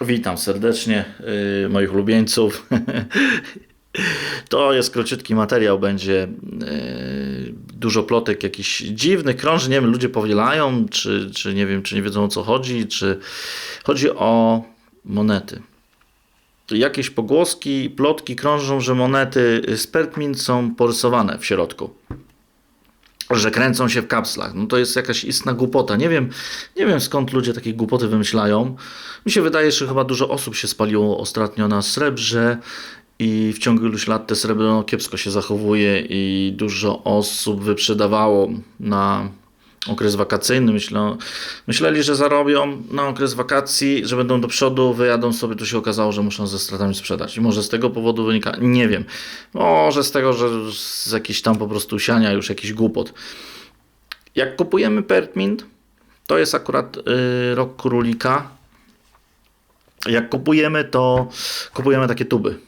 Witam serdecznie yy, moich ulubieńców. To jest króciutki materiał, będzie yy, dużo plotek jakichś dziwnych, krąży, nie wiem, ludzie powielają, czy, czy nie wiem, czy nie wiedzą o co chodzi, czy chodzi o monety. Jakieś pogłoski, plotki krążą, że monety z Pertmint są porysowane w środku że kręcą się w kapslach. No to jest jakaś istna głupota. Nie wiem, nie wiem skąd ludzie takie głupoty wymyślają. Mi się wydaje, że chyba dużo osób się spaliło ostatnio na srebrze i w ciągu iluś lat te srebro kiepsko się zachowuje i dużo osób wyprzedawało na okres wakacyjny. Myślą, myśleli, że zarobią na okres wakacji, że będą do przodu, wyjadą sobie, tu się okazało, że muszą ze stratami sprzedać. I może z tego powodu wynika, nie wiem, może z tego, że z jakichś tam po prostu siania już jakiś głupot. Jak kupujemy Pertmint, to jest akurat y, rok królika. Jak kupujemy, to kupujemy takie tuby.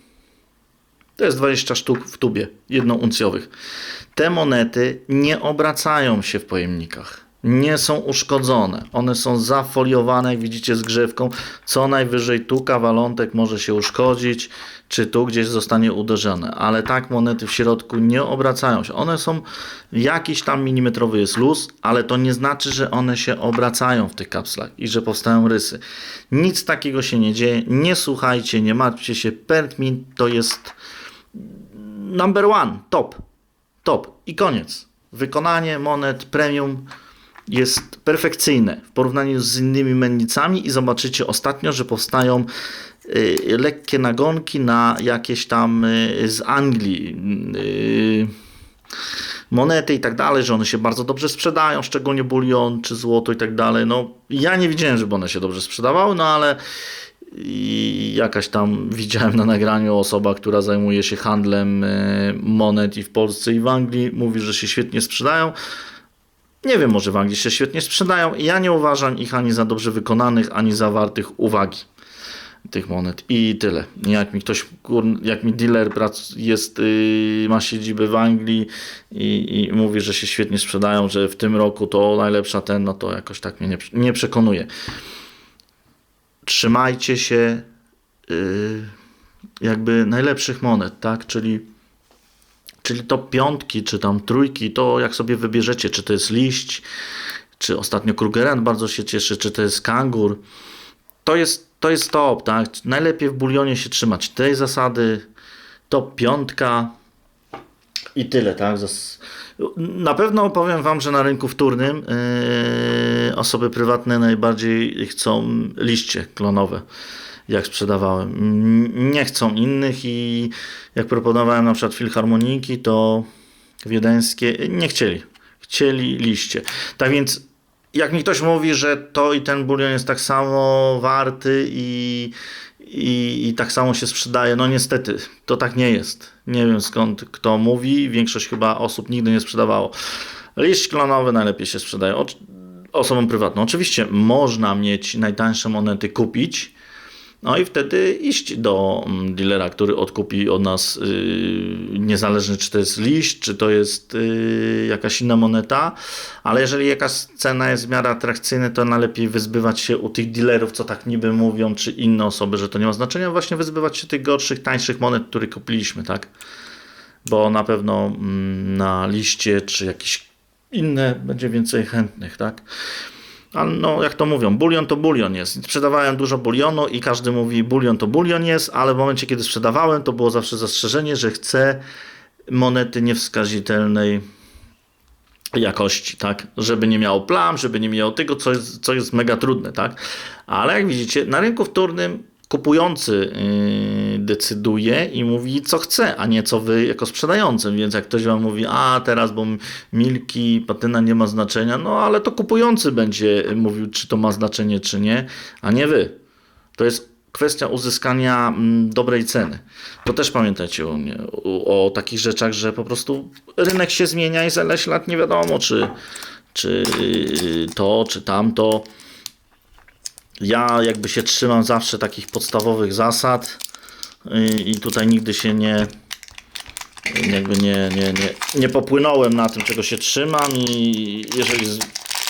To jest 20 sztuk w tubie, jednouncjowych. Te monety nie obracają się w pojemnikach. Nie są uszkodzone. One są zafoliowane, jak widzicie, z grzywką. Co najwyżej tu kawalątek może się uszkodzić, czy tu gdzieś zostanie uderzone. Ale tak monety w środku nie obracają się. One są, jakiś tam milimetrowy jest luz, ale to nie znaczy, że one się obracają w tych kapslach i że powstają rysy. Nic takiego się nie dzieje. Nie słuchajcie, nie martwcie się. Pertmint to jest number one, top, top i koniec. Wykonanie monet premium jest perfekcyjne w porównaniu z innymi mennicami i zobaczycie ostatnio, że powstają y, lekkie nagonki na jakieś tam y, z Anglii y, monety i tak dalej, że one się bardzo dobrze sprzedają, szczególnie bulion czy złoto i tak dalej. No ja nie widziałem, żeby one się dobrze sprzedawały, no ale i jakaś tam widziałem na nagraniu osoba, która zajmuje się handlem e, monet i w Polsce i w Anglii, mówi, że się świetnie sprzedają. Nie wiem, może w Anglii się świetnie sprzedają. Ja nie uważam ich ani za dobrze wykonanych, ani za wartych uwagi tych monet i tyle. Jak mi ktoś, jak mi dealer jest, yy, ma siedzibę w Anglii i, i, mówi, że się świetnie sprzedają, że w tym roku to najlepsza ten, no to jakoś tak mnie nie, nie przekonuje trzymajcie się yy, jakby najlepszych monet, tak? Czyli, czyli to piątki, czy tam trójki, to jak sobie wybierzecie, czy to jest liść, czy ostatnio Krugerrand bardzo się cieszy, czy to jest kangur. To jest, to jest top, tak? Najlepiej w bulionie się trzymać tej zasady, top piątka i tyle, tak? Na pewno powiem Wam, że na rynku wtórnym yy, osoby prywatne najbardziej chcą liście klonowe, jak sprzedawałem. Nie chcą innych i jak proponowałem na przykład filharmoniki, to wiedeńskie nie chcieli. Chcieli liście. Tak więc jak mi ktoś mówi, że to i ten bulion jest tak samo warty i i, i tak samo się sprzedaje. No niestety, to tak nie jest. Nie wiem skąd kto mówi, większość chyba osób nigdy nie sprzedawało. Liść klonowy najlepiej się sprzedaje osobom prywatnym. Oczywiście można mieć najtańsze monety kupić, no i wtedy iść do mm, dealera, który odkupi od nas yy, niezależnie czy to jest liść, czy to jest yy, jakaś inna moneta, ale jeżeli jakaś cena jest w miarę atrakcyjna, to najlepiej wyzbywać się u tych dealerów, co tak niby mówią, czy inne osoby, że to nie ma znaczenia, właśnie wyzbywać się tych gorszych, tańszych monet, które kupiliśmy, tak? Bo na pewno mm, na liście, czy jakieś inne będzie więcej chętnych, tak? Ale no, jak to mówią, bulion to bulion jest. Sprzedawałem dużo bulionu i każdy mówi, bulion to bulion jest, ale w momencie, kiedy sprzedawałem, to było zawsze zastrzeżenie, że chcę monety niewskazitelnej jakości, tak? Żeby nie miało plam, żeby nie miało tego, co jest, co jest mega trudne, tak? Ale jak widzicie, na rynku wtórnym kupujący yy, decyduje i mówi, co chce, a nie co wy jako sprzedający. Więc jak ktoś wam mówi, a teraz, bo milki, patyna nie ma znaczenia, no ale to kupujący będzie mówił, czy to ma znaczenie, czy nie, a nie wy. To jest kwestia uzyskania mm, dobrej ceny. To też pamiętajcie o, o, o takich rzeczach, że po prostu rynek się zmienia i za ileś lat nie wiadomo, czy, czy to, czy tamto. Ja jakby się trzymam zawsze takich podstawowych zasad i tutaj nigdy się nie jakby nie, nie, nie, nie popłynąłem na tym, czego się trzymam i jeżeli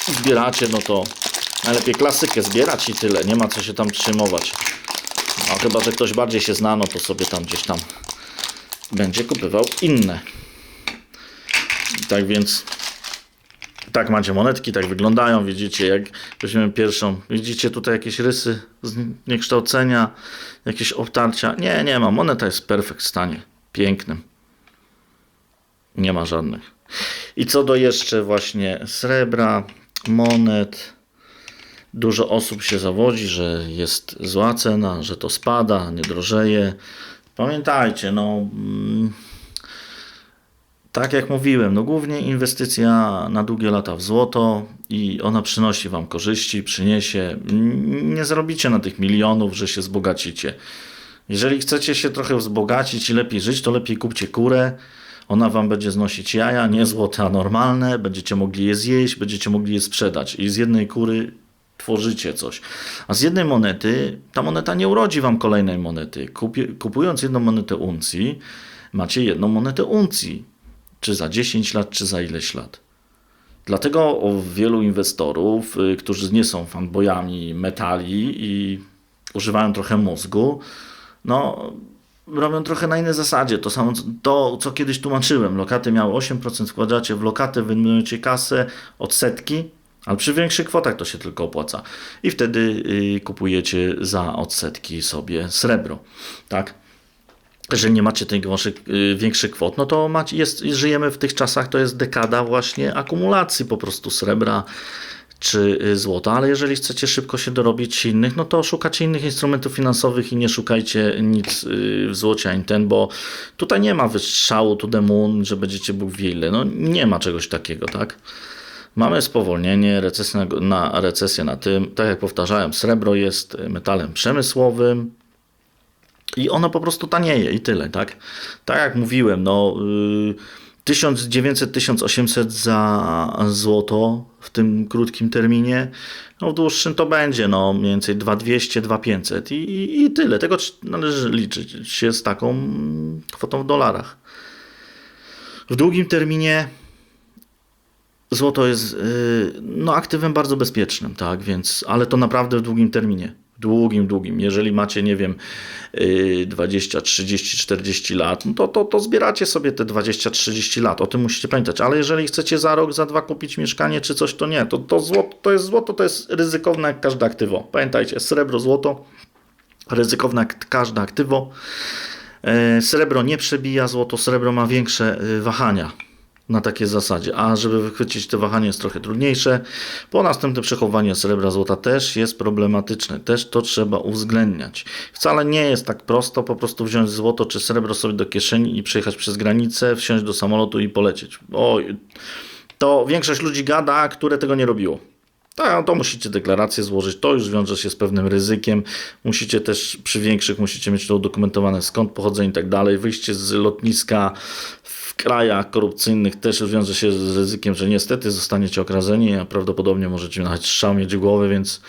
zbieracie, no to Najlepiej klasykę zbierać i tyle. Nie ma co się tam przejmować. No chyba, że ktoś bardziej się zna, no to sobie tam gdzieś tam będzie kupywał inne. Tak więc tak macie monetki, tak wyglądają. Widzicie, jak weźmiemy pierwszą. Widzicie tutaj jakieś rysy zniekształcenia, jakieś obtarcia. Nie, nie ma. Moneta jest w perfekt stanie. Pięknym. Nie ma żadnych. I co do jeszcze właśnie srebra, monet. Dużo osób się zawodzi, że jest zła cena, że to spada, nie drożeje. Pamiętajcie, no. Mm, tak jak mówiłem, no głównie inwestycja na długie lata w złoto i ona przynosi Wam korzyści, przyniesie. Nie zrobicie na tych milionów, że się wzbogacicie. Jeżeli chcecie się trochę wzbogacić i lepiej żyć, to lepiej kupcie kurę. Ona Wam będzie znosić jaja, nie złote, a normalne. Będziecie mogli je zjeść, będziecie mogli je sprzedać. I z jednej kury tworzycie coś. A z jednej monety, ta moneta nie urodzi Wam kolejnej monety. Kupując jedną monetę uncji, macie jedną monetę uncji czy za 10 lat, czy za ileś lat. Dlatego wielu inwestorów, y, którzy nie są fanboyami metali i używają trochę mózgu, no, robią trochę na innej zasadzie. To samo, to co kiedyś tłumaczyłem. Lokaty miały 8%, wkładacie w lokatę, wynajmujecie kasę, odsetki, ale przy większych kwotach to się tylko opłaca. I wtedy y, kupujecie za odsetki sobie srebro. Tak? Jeżeli nie macie tych y, większych kwot, no to macie, jest, żyjemy w tych czasach, to jest dekada właśnie akumulacji po prostu srebra czy y, złota, ale jeżeli chcecie szybko się dorobić innych, no to szukacie innych instrumentów finansowych i nie szukajcie nic y, w złocie ani ten, bo tutaj nie ma wystrzału to the moon, że będziecie Bóg wie ile. No nie ma czegoś takiego, tak? Mamy spowolnienie, recesję na, na recesję na tym. Tak jak powtarzałem, srebro jest metalem przemysłowym, i ono po prostu tanieje i tyle, tak? Tak jak mówiłem, no 1900-1800 y, za złoto w tym krótkim terminie, no w dłuższym to będzie no mniej więcej 2200-2500 I, i, i tyle. Tego należy liczyć się z taką kwotą w dolarach. W długim terminie złoto jest y, no, aktywem bardzo bezpiecznym, tak, więc, ale to naprawdę w długim terminie długim, długim. Jeżeli macie, nie wiem, 20, 30, 40 lat, no to, to, to zbieracie sobie te 20, 30 lat. O tym musicie pamiętać. Ale jeżeli chcecie za rok, za dwa kupić mieszkanie czy coś, to nie. To, to, złoto, to jest złoto, to jest ryzykowne jak każde aktywo. Pamiętajcie, srebro, złoto, ryzykowne jak każde aktywo. E, srebro nie przebija, złoto, srebro ma większe e, wahania na takiej zasadzie. A żeby wychwycić te wahanie jest trochę trudniejsze. Po następne przechowanie srebra złota też jest problematyczne. Też to trzeba uwzględniać. Wcale nie jest tak prosto po prostu wziąć złoto czy srebro sobie do kieszeni i przejechać przez granicę, wsiąść do samolotu i polecieć. Oj, to większość ludzi gada, które tego nie robiło. Tak, to musicie deklarację złożyć, to już wiąże się z pewnym ryzykiem. Musicie też przy większych musicie mieć to udokumentowane skąd pochodzenie i tak dalej. Wyjście z lotniska krajach korupcyjnych też wiąże się z ryzykiem, że niestety zostaniecie okradzeni, a prawdopodobnie możecie nawet strzał mieć w głowę, więc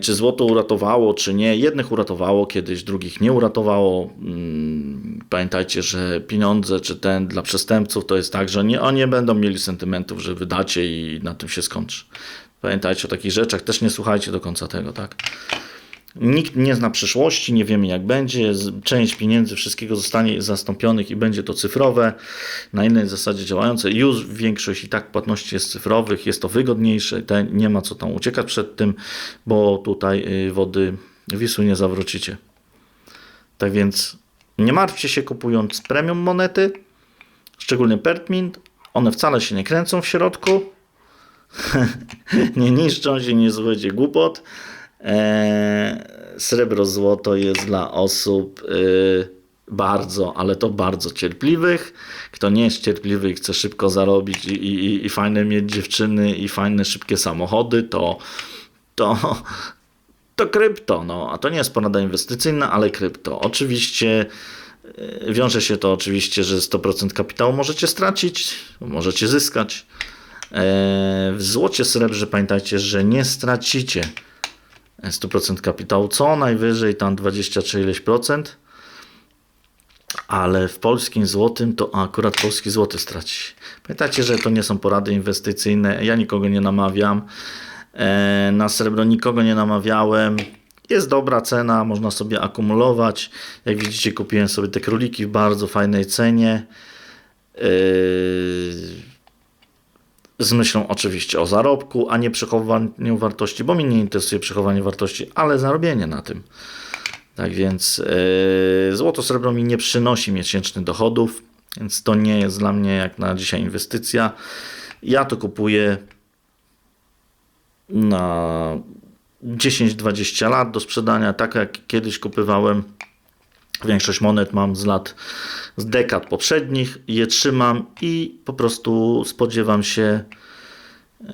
czy złoto uratowało, czy nie? Jednych uratowało kiedyś, drugich nie uratowało. Mm, pamiętajcie, że pieniądze, czy ten dla przestępców to jest tak, że nie, oni nie będą mieli sentymentów, że wydacie i na tym się skończy. Pamiętajcie o takich rzeczach, też nie słuchajcie do końca tego, tak? Nikt nie zna przyszłości, nie wiemy jak będzie. Część pieniędzy, wszystkiego zostanie zastąpionych i będzie to cyfrowe, na innej zasadzie działające. Już większość i tak płatności jest cyfrowych, jest to wygodniejsze, nie ma co tam uciekać przed tym, bo tutaj y, wody Wisły nie zawrócicie. Tak więc nie martwcie się kupując premium monety, szczególnie Pertmint. One wcale się nie kręcą w środku, nie niszczą się, nie złedzie głupot. E, srebro, złoto jest dla osób y, bardzo, ale to bardzo cierpliwych. Kto nie jest cierpliwy i chce szybko zarobić i, i, i fajne mieć dziewczyny i fajne, szybkie samochody, to, to, to krypto. No. A to nie jest porada inwestycyjna, ale krypto. Oczywiście y, wiąże się to oczywiście, że 100% kapitału możecie stracić, możecie zyskać. E, w złocie, srebrze pamiętajcie, że nie stracicie 100% kapitału, co najwyżej tam 20 czy ileś procent, ale w polskim złotym to akurat polski złoty straci. Pamiętajcie, że to nie są porady inwestycyjne, ja nikogo nie namawiam. E, Na srebro nikogo nie namawiałem. Jest dobra cena, można sobie akumulować. Jak widzicie, kupiłem sobie te króliki w bardzo fajnej cenie. Yy, Z myślą oczywiście o zarobku, a nie przechowaniu wartości, bo mnie nie interesuje przechowanie wartości, ale zarobienie na tym. Tak więc yy, złoto srebro mi nie przynosi miesięcznych dochodów, więc to nie jest dla mnie jak na dzisiaj inwestycja. Ja to kupuję na 10-20 lat do sprzedania, tak jak kiedyś kupywałem. Większość monet mam z lat, z dekad poprzednich, je trzymam i po prostu spodziewam się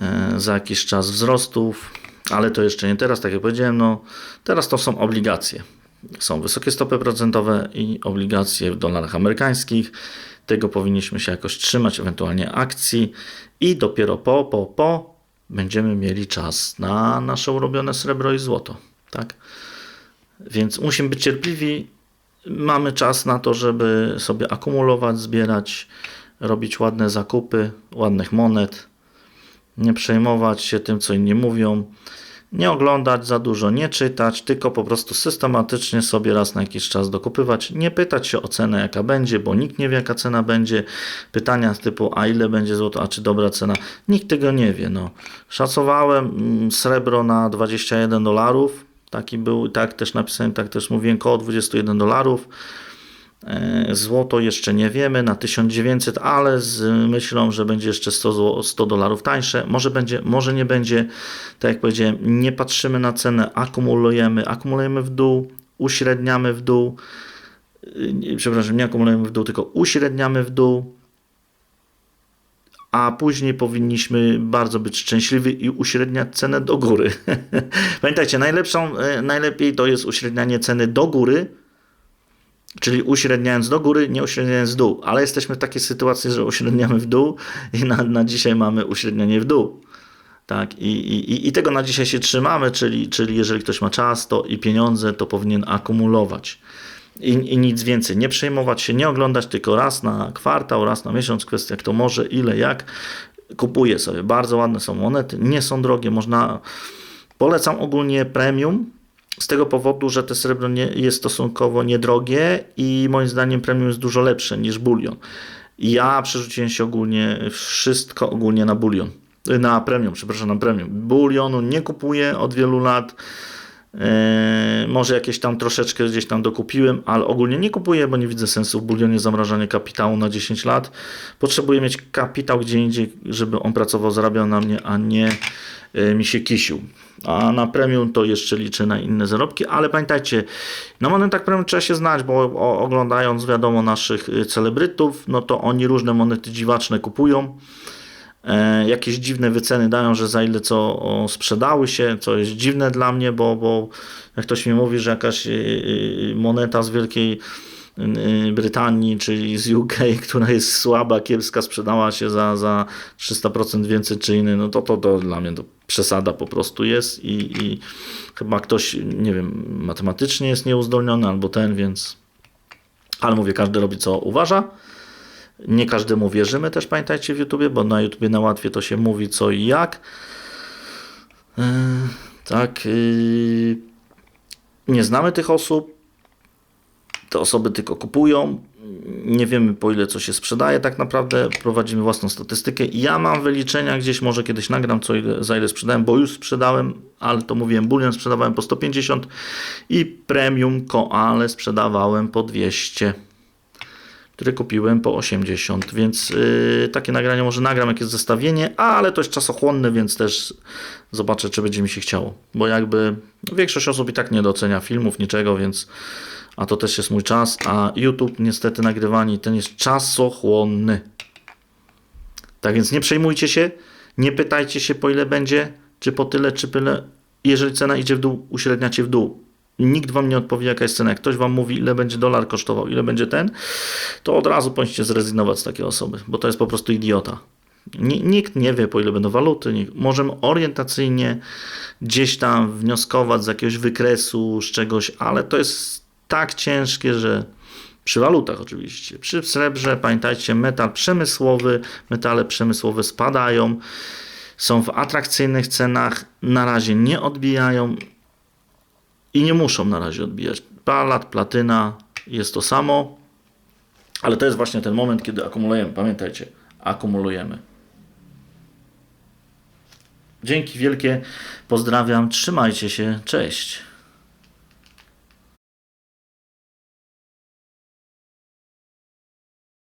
e, za jakiś czas wzrostów, ale to jeszcze nie teraz, tak jak powiedziałem, no teraz to są obligacje. Są wysokie stopy procentowe i obligacje w dolarach amerykańskich. Tego powinniśmy się jakoś trzymać, ewentualnie akcji i dopiero po, po, po będziemy mieli czas na nasze urobione srebro i złoto. Tak? Więc musimy być cierpliwi. Mamy czas na to, żeby sobie akumulować, zbierać, robić ładne zakupy, ładnych monet, nie przejmować się tym, co inni mówią, nie oglądać za dużo, nie czytać, tylko po prostu systematycznie sobie raz na jakiś czas dokupywać, nie pytać się o cenę, jaka będzie, bo nikt nie wie, jaka cena będzie. Pytania typu, a ile będzie złoto, a czy dobra cena, nikt tego nie wie. No. Szacowałem mm, srebro na 21 dolarów, taki był, tak też napisałem, tak też mówiłem, koło 21 dolarów. E, Złoto jeszcze nie wiemy, na 1900, ale z myślą, że będzie jeszcze 100, zło- 100 dolarów tańsze. Może będzie, może nie będzie. Tak jak powiedziałem, nie patrzymy na cenę, akumulujemy, akumulujemy w dół, uśredniamy w dół. Yy, Przepraszam, nie akumulujemy w dół, tylko uśredniamy w dół. A później powinniśmy bardzo być szczęśliwi i uśredniać cenę do góry. Pamiętajcie, najlepszą, e, najlepiej to jest uśrednianie ceny do góry, Czyli uśredniając do góry, nie uśredniając w dół. Ale jesteśmy w takiej sytuacji, że uśredniamy w dół i na, na dzisiaj mamy uśrednianie w dół. Tak, i, i, i tego na dzisiaj się trzymamy, czyli, czyli jeżeli ktoś ma czas to i pieniądze, to powinien akumulować. I, I nic więcej. Nie przejmować się, nie oglądać tylko raz na kwartał, raz na miesiąc, kwestia jak to może, ile, jak. Kupuję sobie. Bardzo ładne są monety, nie są drogie. Można. Polecam ogólnie premium, z tego powodu, że te srebro nie, jest stosunkowo niedrogie i moim zdaniem premium jest dużo lepsze niż bulion. Ja przerzuciłem się ogólnie wszystko ogólnie na bulion. Na premium, przepraszam, na premium. Bulionu nie kupuję od wielu lat. Eee, może jakieś tam troszeczkę gdzieś tam dokupiłem, ale ogólnie nie kupuję, bo nie widzę sensu w bulionie zamrażania kapitału na 10 lat. Potrzebuję mieć kapitał gdzie indziej, żeby on pracował, zarabiał na mnie, a nie e, mi się kisił. A na premium to jeszcze liczę na inne zarobki, ale pamiętajcie, na monetach premium trzeba się znać, bo oglądając wiadomo naszych y, celebrytów, no to oni różne monety dziwaczne kupują. E, jakieś dziwne wyceny dają, że za ile co sprzedały się, co jest dziwne dla mnie, bo, bo jak ktoś mi mówi, że jakaś y, y, moneta z wielkiej y, Brytanii, czyli z UK, która jest słaba, kiepska, sprzedała się za, za 300% więcej czy inny, no to, to, to dla mnie to przesada po prostu jest i, i chyba ktoś, nie wiem, matematycznie jest nieuzdolniony albo ten, więc ale mówię, każdy robi co uważa. Nie każdemu wierzymy też, pamiętajcie w YouTubie, bo na YouTubie na łatwiej to się mówi co i jak. Yy, tak. Yy, nie znamy tych osób. Te osoby tylko kupują. Nie wiemy po ile co się sprzedaje tak naprawdę. Prowadzimy własną statystykę. Ja mam wyliczenia gdzieś, może kiedyś nagram co ile, za ile sprzedałem, bo już sprzedałem, ale to mówiłem, bulion sprzedawałem po 150 i premium koale sprzedawałem po 200 które kupiłem po 80, więc yy, takie nagranie może nagram, jakieś zestawienie, ale to jest czasochłonne, więc też zobaczę, czy będzie mi się chciało, bo jakby większość osób i tak nie docenia filmów, niczego, więc a to też jest mój czas, a YouTube niestety nagrywanie ten jest czasochłonny. Tak więc nie przejmujcie się, nie pytajcie się po ile będzie, czy po tyle, czy tyle. Jeżeli cena idzie w dół, uśredniacie w dół. Nikt wam nie odpowie, jaka jest cena. Jak ktoś wam mówi, ile będzie dolar kosztował, ile będzie ten, to od razu powinniście zrezygnować z takiej osoby, bo to jest po prostu idiota. Ni- Nikt nie wie, po ile będą waluty. Możemy orientacyjnie gdzieś tam wnioskować z jakiegoś wykresu, z czegoś, ale to jest tak ciężkie, że przy walutach oczywiście. Przy srebrze, pamiętajcie, metal przemysłowy, metale przemysłowe spadają. są w atrakcyjnych cenach, na razie nie odbijają i nie muszą na razie odbijać. Palat, platyna jest to samo, ale to jest właśnie ten moment, kiedy akumulujemy. Pamiętajcie, akumulujemy. Dzięki wielkie, pozdrawiam, trzymajcie się, cześć.